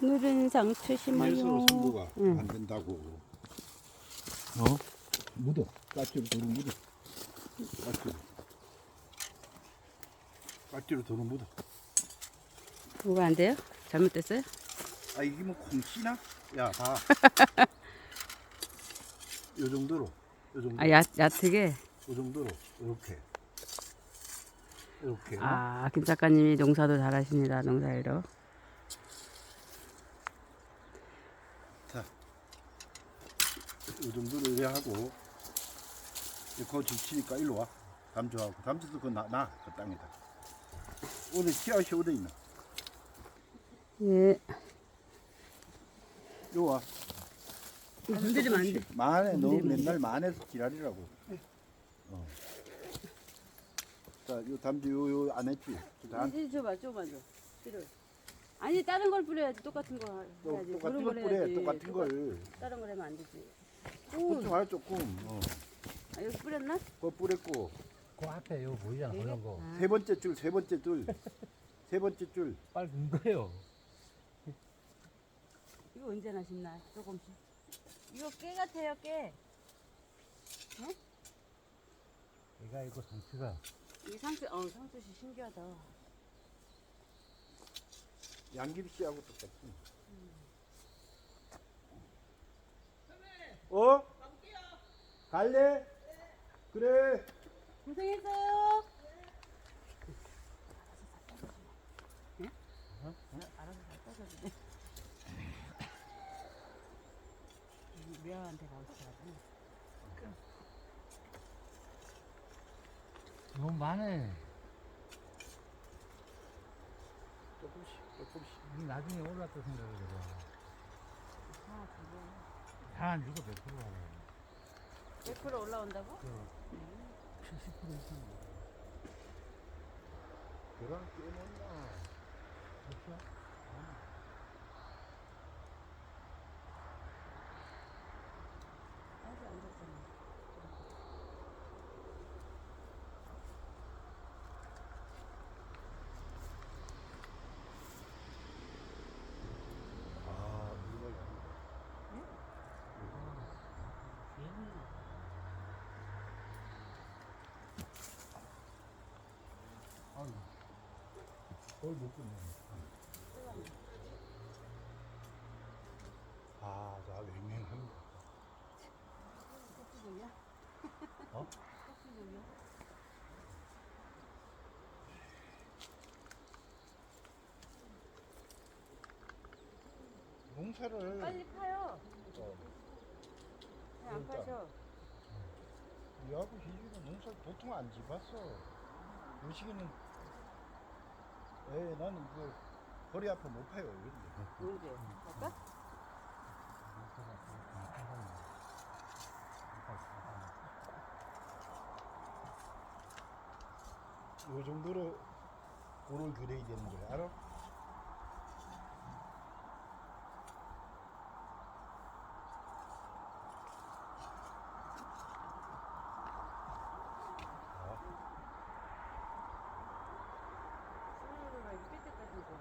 누른 상추 심어요. 선거가 응. 안 된다고. 어? 묻어. 까치로 도로 묻어. 까치로. 까치로 도로 묻어. 뭐가 안 돼요? 잘못됐어요? 아 이게 뭐 콩씨나? 야 봐. 요 정도로. 요 정도. 아, 얕, 얕게. 요 정도로. 이렇게. 이렇게. 아, 김 작가님이 농사도 잘하십니다. 농사일로. 요 정도로 이래 하고. 그거 지치니까 일로 와. 담주하고. 담주도 그거 나, 나. 그 땅에다. 오늘 씨앗이 어디 있나? 예. 요 와. 건드리면 안 돼. 만에 너 맨날 만에서 지랄이라고. 어. 자, 요 담지 요, 요안 했지. 그 다음 이제 줘봐, 조금만 줘. 필요. 아니 다른 걸 뿌려야지 똑같은 거또 해야지. 똑같은 그런 걸 뿌려. 해야지. 똑같은 걸. 다른 걸 하면 안 되지. 그좀 알 조금. 어. 아, 여기 뿌렸나? 그거 뿌렸고 그 앞에 요 보이잖아 그런 거 아. 세 번째 줄, 세 번째 줄, 세 번째 줄. 빨간 거예요 이거 언제나 심나? 조금씩. 이거 깨 같아요, 깨. 얘가 이거 상추가 이 상추, 어, 상추씨 신기하다. 양귀비 씨하고 똑같지. 어? 갈래? 그래. 고생했어요. 어? 알아서. 미아한테 가고 싶어가지고. 너무 많네 조금씩, 조금씩. 이 나중에 올랐다 생각을 해봐 아, 그거. 다안 주고 100% 하라 100% 올라온다고? 70% 이상 계란 깨먹나. 그렇죠? 아직 안 졌잖아. 아, 이거 거의 못 끝내 아, 자, 맹맹합니다. 돌려? 어? 돌려? 농사를 빨리 파요. 어, 왜안 그러니까. 파셔? 이하고 희주는 농사 보통 안 집었어. 요 시기는 에 나는 이거 허리 아파 못 파요. 이런데. 갈까? 요 정도로 골을 그려야 되는 거야. 알아? 소리가 이쁠 때까지 줘.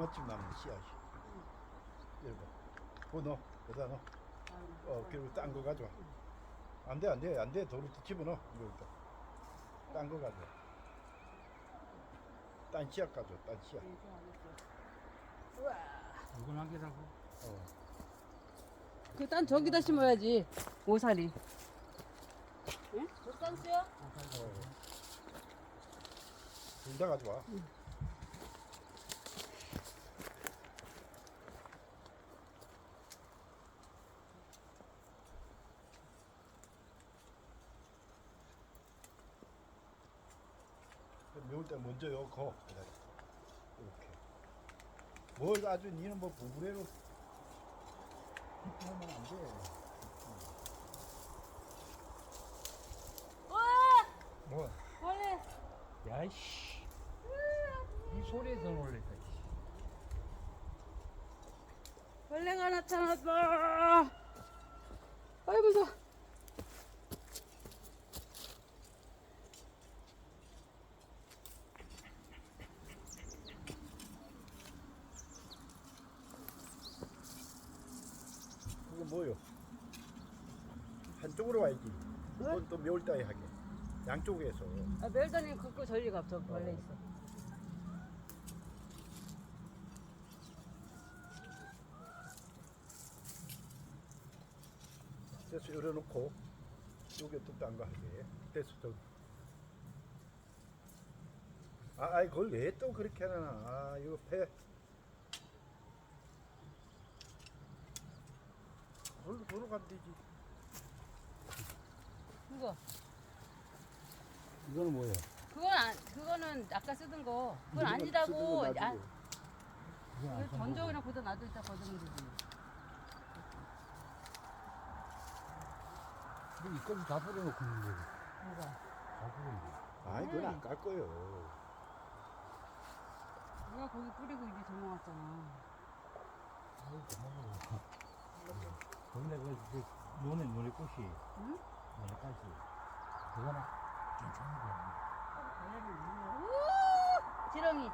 얼마쯤 남은 씨앗이? 이거 그거 넣어. 여기다 넣어. 어, 그리고 딴 거 가져와. 안 돼, 안 돼, 안 돼. 도로 집어넣어. 이거 일단. 딴거 가져와. 딴 씨앗 가져와, 딴 씨앗. 우와. 이건 한 개라고? 어. 그딴 저기다 심어야지. 오사리. 응? 저딴수요? 어. 둘다 가져와. 매울 때 먼저 요 거. 이렇게. 뭘 아주 니는 뭐 부부래로 하면 안 돼. 우와! 뭐? 원래 야이씨 이 소리에 더 놀랬다 씨. 벌레가 나타났다. 아이 무서워. 뭐요? 한쪽으로 와야지. 그건 또 매울따위 하게. 양쪽에서. 아, 멸단이 걷고 전리가 저 벌레 있어. 그래서 열어놓고 여기 또딴 거 하게. 됐어 저. 아, 아이 그걸 왜 또 그렇게 하나? 아, 이거 배. 걸로 도로 가면 되지. 그거. 이거는 뭐야? 그건 안, 그거는 아까 쓰던 거. 그건 이거 아니라고. 쓰던 거 놔두고. 아, 그 전적이랑 보다 놔둬 있다 거두면 되지. 근데 이까지 다 뿌려놓고 있는 거지. 뭐가? 다 뿌렸는데. 아이 그건 안 깔 거요. 누가 거기 뿌리고 이제 도망왔잖아. 아유, 고마워. 원래 그, 그, 논에, 논에 꽃이, 응? 꽃이. 그거는 괜찮은 거야. 우! 지렁이.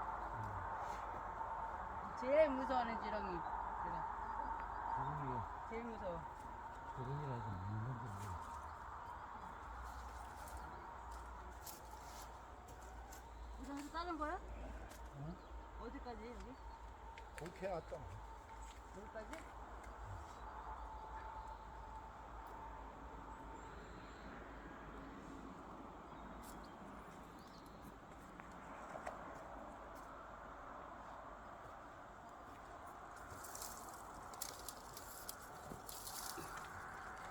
제일 무서워하는 지렁이. 내가 그거는, 제일 무서워. 그거이라서 먹는 건데. 이거 다른 거야? 어디까지 여기? 그렇게 왔다. 여기까지?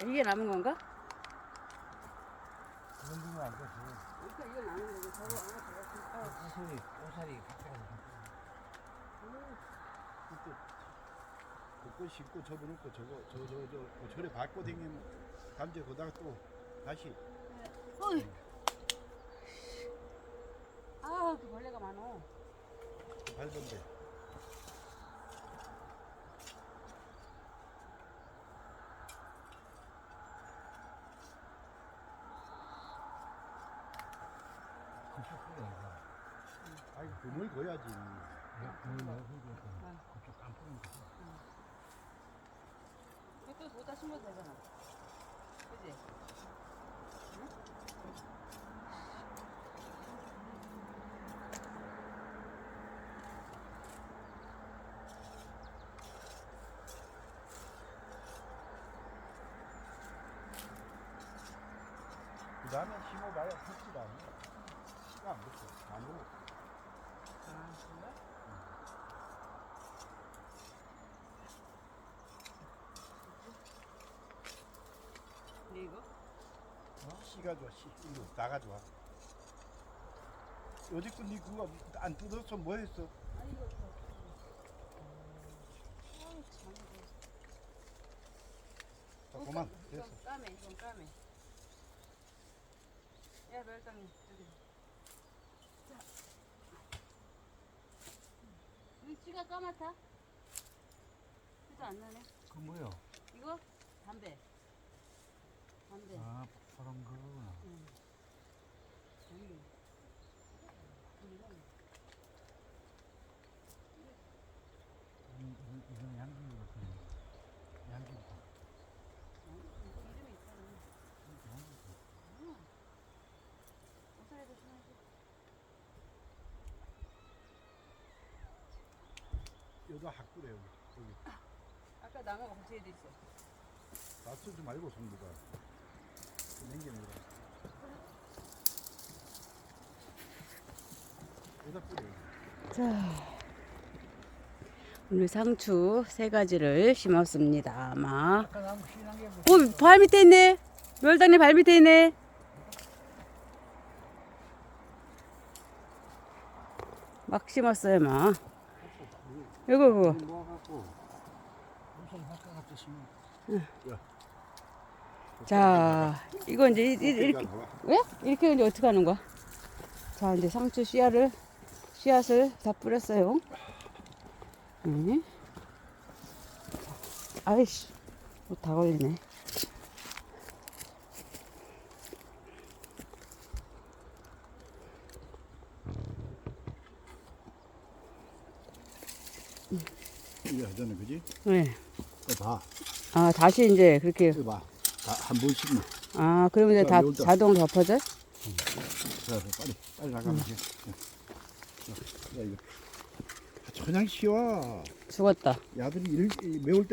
이게 남은 건가? 그런 거는 안 돼. 이거 이거 남은 거고 저거 하나 더 꽃살이, 꽃살이 가까이 그거 싣고 접어놓고 저거 저저저 저래 밟고 다니면 감제 거다가 또 다시 어이. 아, 그 벌레가 많어. 밟던데. 그쪽 뿌려. 아이 그물 거야지. 이것도 보다 심어도 되잖아. 그지? 그 다음에 심어봐야 붙지도 않아. 씨가 안 붙어. 안 오고. 근데 이거? 씨가 좋아. 씨 이거 나가 좋아. 어저께 니 그거 안 뜯었어 뭐 했어? 아니, 이거 더. 아우, 참. 자 그만 됐어. 까매, 이건 까매. 야, 멸당이 여기. 쥐가 까맣다. 그래도 안 나네. 그 뭐야? 이거 담배. 담배. 아, 파란 거구나. 응. 여기. 여기가 이- 이- 이건 양귀비 같은 양귀비. 이거 이름이 있잖아. 옷살에도 심어야지. 여기다 학구래 여기. 여기. 아까 나무가 붙여져 있어. 다 쓰지 말고 성부가. 냉기는 거라. 여기다 뿌려. 자, 오늘 상추 세 가지를 심었습니다. 아마. 아까 나무 신한 게 오, 발 밑에 있네. 멸당님 발 밑에 있네. 막 심었어요, 막. 이거, 그거. 심어. 자, 이거 이제 이렇게, 왜? 이렇게 이제 어떻게 하는 거야? 자, 이제 상추 씨앗을, 씨앗을 다 뿌렸어요. 네. 아이씨, 뭐다 걸리네. 이게 하잖아, 그지? 네. 어, 봐. 아, 다시 이제 그렇게, 이거 봐. 다 한 번씩만. 아, 그러면 이제 자, 다 여기다. 자동으로 덮어져? 자, 자, 빨리, 빨리 나가면 돼. 자, 자, 이거. 그냥 쉬워. 죽었다. 야들이 일, 매울 때